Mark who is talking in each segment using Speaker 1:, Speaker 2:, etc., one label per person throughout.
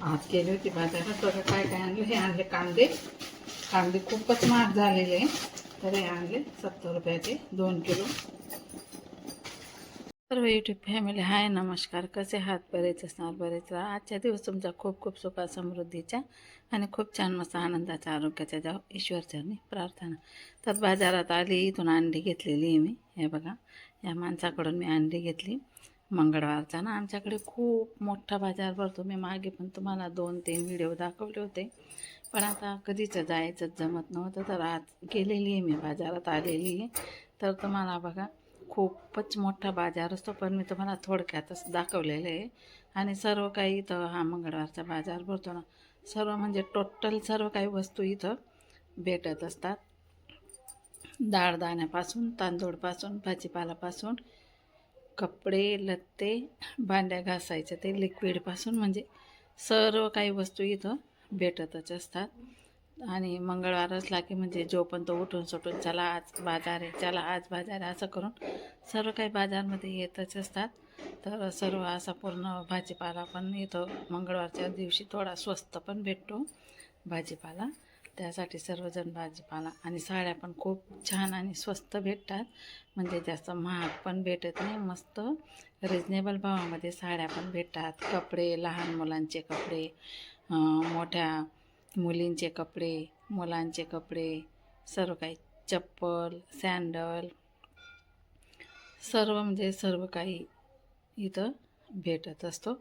Speaker 1: आज केली होती. बाजारात बघा काय काय आणलं? हे आणले कांदे. कांदे खूपच महाग झालेले तर हे आणले सत्तर रुपयाचे दोन किलो. सर्व यूट्यूब फॅमिली हाय नमस्कार. कसे आहात? बरेच असणार बरेच राहा. आजच्या दिवस तुमचा खूप खूप सुखा समृद्धीच्या आणि खूप छान मस्त आनंदाच्या आरोग्याच्या जाव ईश्वरचरणी प्रार्थना. तर बाजारात आली इथून अंडी घेतलेली आहे मी. हे बघा या माणसाकडून मी अंडी घेतली. मंगळवारचा ना आमच्याकडे खूप मोठा बाजार भरतो. मी मागे पण तुम्हाला दोन तीन व्हिडिओ दाखवले होते. पण आता कधीच जायचं जमत नव्हतं. तर आज गेलेली आहे मी बाजारात आलेली आहे. तर तुम्हाला बघा खूपच मोठा बाजार असतो. पण मी तुम्हाला थोडक्यातच दाखवलेलं आहे. आणि सर्व काही इथं हा मंगळवारचा बाजार भरतो ना. सर्व म्हणजे टोटल सर्व काही वस्तू इथं भेटत असतात. डाळदाण्यापासून तांदूळपासून भाजीपालापासून कपडे लत्ते भांड्या घासायचे ते लिक्विडपासून म्हणजे सर्व काही वस्तू इथं भेटतच असतात. आणि मंगळवार असला की म्हणजे जो पण तो उठून सुटून चला आज बाजार आहे चला आज बाजार आहे असं करून सर्व काही बाजारमध्ये येतच असतात. तर सर्व असा पूर्ण भाजीपाला पण इथं मंगळवारच्या दिवशी थोडा स्वस्त पण भेटतो भाजीपाला. त्यासाठी सर्वजण भाजीपाला आणि साड्या पण खूप छान आणि स्वस्त भेटतात. म्हणजे जास्त महाग पण भेटत नाही मस्त रिजनेबल भावामध्ये साड्या पण भेटतात. कपडे लहान मुलांचे कपडे मोठ्या मुलींचे कपडे मुलांचे कपडे सर्व काही. चप्पल सँडल सर्व म्हणजे सर्व काही इथं भेटत असतो.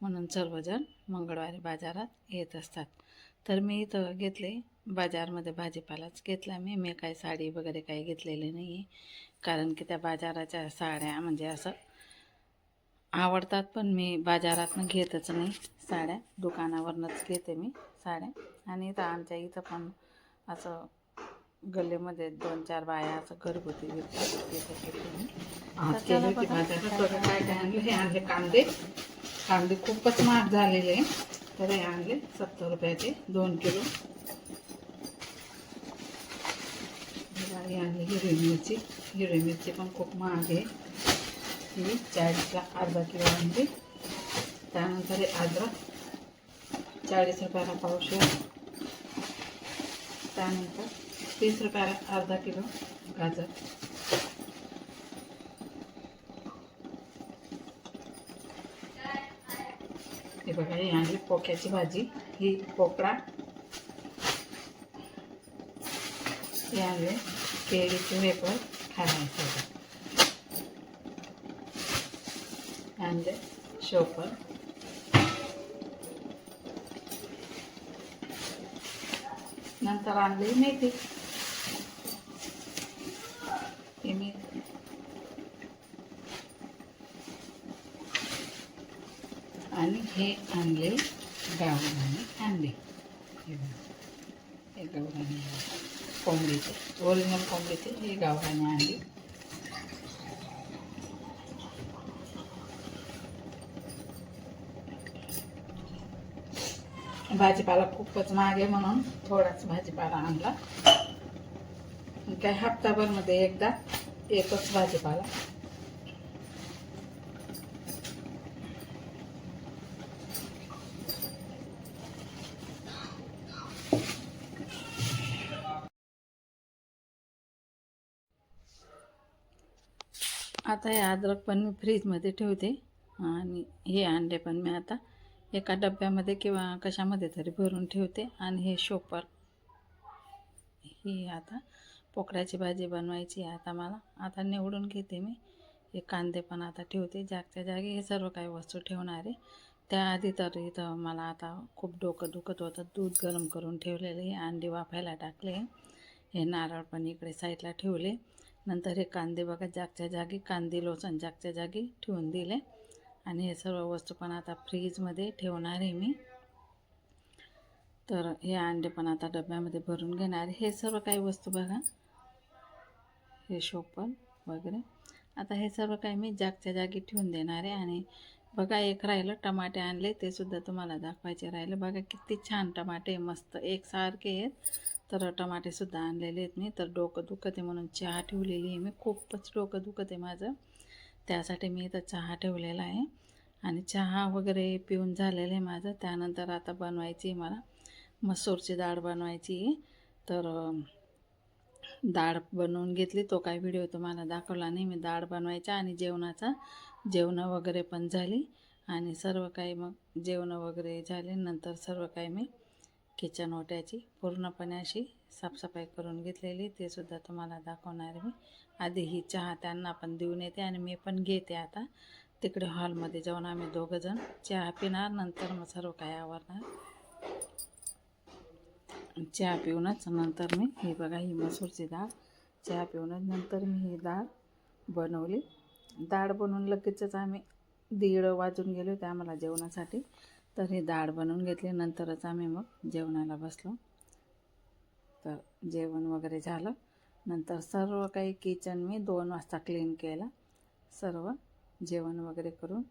Speaker 1: म्हणून सर्वजण मंगळवारी बाजारात येत असतात. तर मी इथं घेतले बाजारमध्ये भाजीपालाच घेतला मी. मी काही साडी वगैरे काही घेतलेली नाही आहे कारण की त्या बाजाराच्या साड्या म्हणजे असं आवडतात पण मी बाजारातनं घेतच नाही साड्या. दुकानावरनंच घेते मी साड्या. आणि इथं आमच्या इथं पण असं गल्लीमध्ये दोन चार बाया असं घरगुती आणलं? हे कांदे. कांदे खूपच महाग झालेले. आहे. तर हे आणले सत्तर रुपयाचे दोन किलो. आहे आणि आणली हिरवी मिरची हिरवी मिरची पण खूप महाग आहे. ही चाळीसला अर्धा किलो आणली त्यानंतर अद्रक चाळीस रुपयाला पावशेर त्यानंतर तीस रुपयाला अर्धा किलो गाजर. हे बघा ही आणली पोक्याची भाजी. ही पोकळा हे आणले केळीचे वेपर खाण्यासाठी. आणले शोपर नंतर आणली मेथी. ही आणि हे आणले गावराने आणले हे हे गावराने कोंबडीचे. ओरिजिनल कोंबडीचे हे गावराने अंडे भाजीपाला खूपच महाग आहे म्हणून थोडाच भाजीपाला आणला. काय हप्ताभरमध्ये एकदा एकच भाजीपाला. आता हे अद्रक पण मी फ्रीजमध्ये ठेवते. आणि हे अंडे पण मी आता एका डब्यामध्ये किंवा कशामध्ये तरी भरून ठेवते. आणि हे शोपर. ही आता पोकळ्याची भाजी बनवायची आता मला. आता निवडून घेते मी. हे कांदे पण आता ठेवते. जागच्या जागी हे सर्व काही वस्तू ठेवणार आहे. त्याआधी तर इथं मला आता खूप डोकं दुखत होतं. दूध गरम करून ठेवलेलं हे अंडी वाफायला टाकले हे नारळ पण इकडे साईडला ठेवले. नंतर हे कांदे बघा जागच्या जागी कांदे लोसन जागच्या जागी ठेवून दिले. आणि हे सर्व वस्तू पण आता फ्रीजमध्ये ठेवणार आहे मी. तर हे अंडे पण आता डब्यामध्ये भरून घेणार. हे सर्व काही वस्तू बघा. हे शोपन वगैरे. आता हे सर्व काही मी जागच्या जागी ठेवून देणार आहे. आणि बघा एक राहिलं टमाटे आणले ते सुद्धा तुम्हाला दाखवायचे राहिले. बघा किती छान टमाटे मस्त एकसारखे आहेत. तर टमाटेसुद्धा आणलेले आहेत मी. तर डोकं दुखत आहे म्हणून चहा ठेवलेली आहे मी. खूपच डोकं दुखत आहे माझं. त्यासाठी मी इथं चहा ठेवलेला आहे. आणि चहा वगैरे पिऊन झालेलं आहे माझं. त्यानंतर आता बनवायची आहे मला. मसूरची डाळ बनवायची आहे. तर डाळ बनवून घेतली. तो काही व्हिडिओ तुम्हाला दाखवला नाही. मी डाळ बनवायचा आणि जेवणाचा. जेवणं वगैरे पण झाली. आणि सर्व काही मग जेवणं वगैरे झाले. नंतर सर्व काही मी किचन ओट्याची पूर्णपणे अशी साफसफाई करून घेतलेली ते सुद्धा तुम्हाला दाखवणार मी. आधी ही चहा त्यांना पण देऊन येते आणि मी पण घेते आता. तिकडे हॉलमध्ये जाऊन आम्ही दोघंजण चहा पिणार नंतर मग सर्व काही आवरणार. चहा पिऊनच नंतर मी ही बघा ही मसूरची डाळ चहा पिऊनच नंतर मी ही डाळ बनवली. डाळ बनवून लगेचच आम्ही दीड वाजून गेले होते आम्हाला जेवणासाठी. तर ही डाळ बनवून घेतली. नंतरच आम्ही मग जेवणाला बसलो. तर जेवण वगैरे झालं. नंतर सर्व काही किचन मी दोन वाजता क्लीन केलं. सर्व जेवण वगैरे करून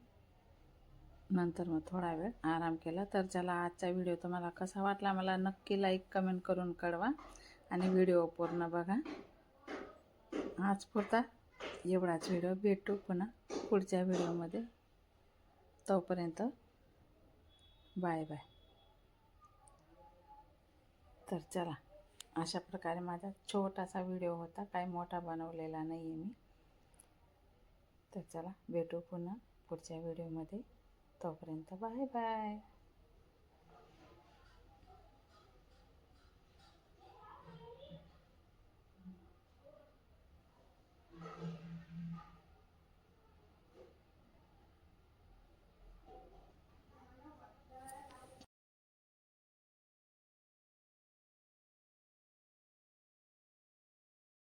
Speaker 1: नंतर मग थोडा वेळ आराम केला. तर चला आजचा व्हिडिओ तुम्हाला कसा वाटला मला नक्की लाईक कमेंट करून कळवा आणि व्हिडिओ पूर्ण बघा. आज पुरता एवढाच व्हिडिओ भेटू पुन्हा पुढच्या व्हिडिओमध्ये तोपर्यंत बाय बाय. तर चला अशा प्रकारे माझा छोटासा व्हिडिओ होता काय मोठा बनवलेला नाही आहे मी. तर चला भेटू पुन्हा पुढच्या व्हिडिओमध्ये. तोपर्यंत बाय बाय.